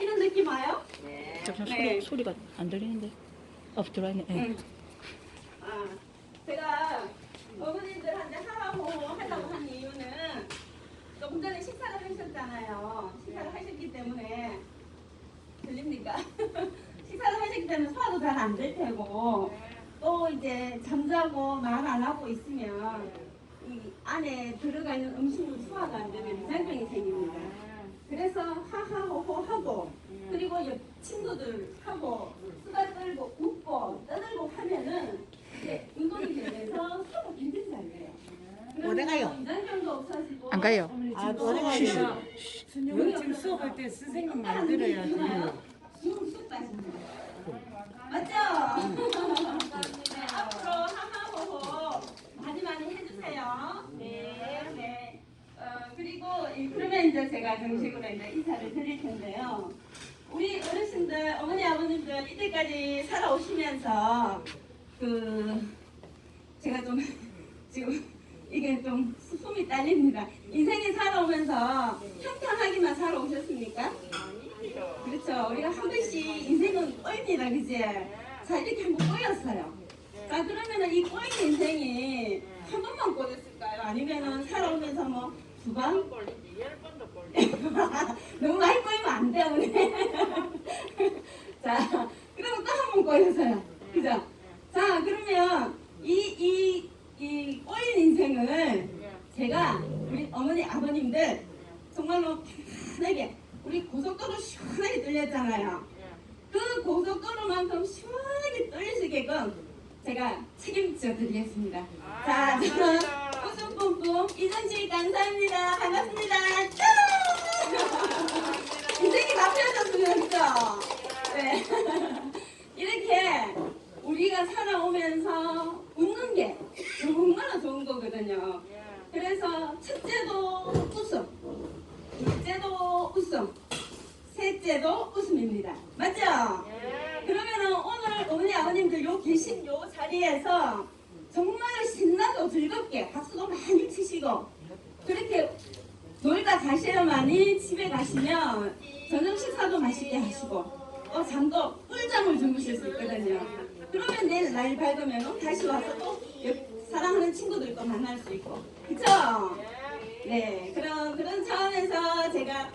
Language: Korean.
이런 느낌 와요? 잠깐 네. 소리, 소리가 안 들리는데. 어, 들어왔네. 예. 응. 아, 제가 어머님들한테 하라고 하려고 한 이유는 조금 전에 식사를 하셨잖아요. 식사를 하셨기 때문에 들립니까? 식사를 하셨기 때문에 소화도 잘 안 될 테고 또 이제 잠자고 말 안 하고 있으면 이 안에 들어가 있는 음식물 소화가 안 되면 위장병이 생깁니다. 그래서 하하호호 하고 그리고 옆 친구들 하고 수다 떨고 웃고 떠들고 하면은 이제 운동이 되면서 속은 굉장히 잘 돼요. 어디 가요? 없어지고 안 가요. 아, 노래 가요. 여기 지금 수업할 때 선생님 말 들어야지. 지금 쑥 빠집니다. 맞죠? 네, 앞으로 하하호호 많이 많이 해주세요. 네, 네. 어, 그리고 이- 그러면 이제 제가 정식으로 이제 인사를 드릴 텐데요. 우리 어르신들, 어머니, 아버님들 이때까지 살아오시면서 그 제가 좀 지금 이게 좀 숨이 딸립니다. 인생에 살아오면서 평탄하게만 살아오셨습니까? 그렇죠. 우리가 한 번씩 인생은 꼬입니다. 그지? 자, 이렇게 한 번 꼬였어요. 자, 그러면은 이 꼬인 인생이 한 번만 꼬였을까요? 아니면은 살아오면서 뭐두 번? 너무 많이 꼬이면 안 돼, 우리. 자, 그리고 또한 번 꼬였어요. 그죠? 자, 그러면 이, 이, 이 꼬인 인생을 제가 우리 어머니, 아버님들 정말로 편하게 우리 고속도로 시원하게 뚫렸잖아요. 그 고속도로만큼 시원하게 뚫리시게끔 제가 책임져 드리겠습니다. 자, 저는 뿜뿜 이정식 감사합니다. 반갑습니다. 짠! 인생이 바뀌어졌으면 그죠? 네. 이렇게 우리가 살아오면서 웃는 게 정말 좋은 거거든요. 그래서 첫째도 웃음, 둘째도 웃음, 셋째도 웃음입니다. 맞죠? 그러면은 오늘 어머니 아버님들 요 계신 요 자리에서 정말 신나고 즐겁게 박수도 치시고 그렇게 놀다 가셔야만이 집에 가시면 저녁 식사도 맛있게 하시고 또 잠도 꿀잠을 주무실 수 있거든요. 그러면 내일 날 밝으면 다시 와서 또 옆- 사랑하는 친구들도 만날 수 있고 그쵸? 네 그런 그런 차원에서 제가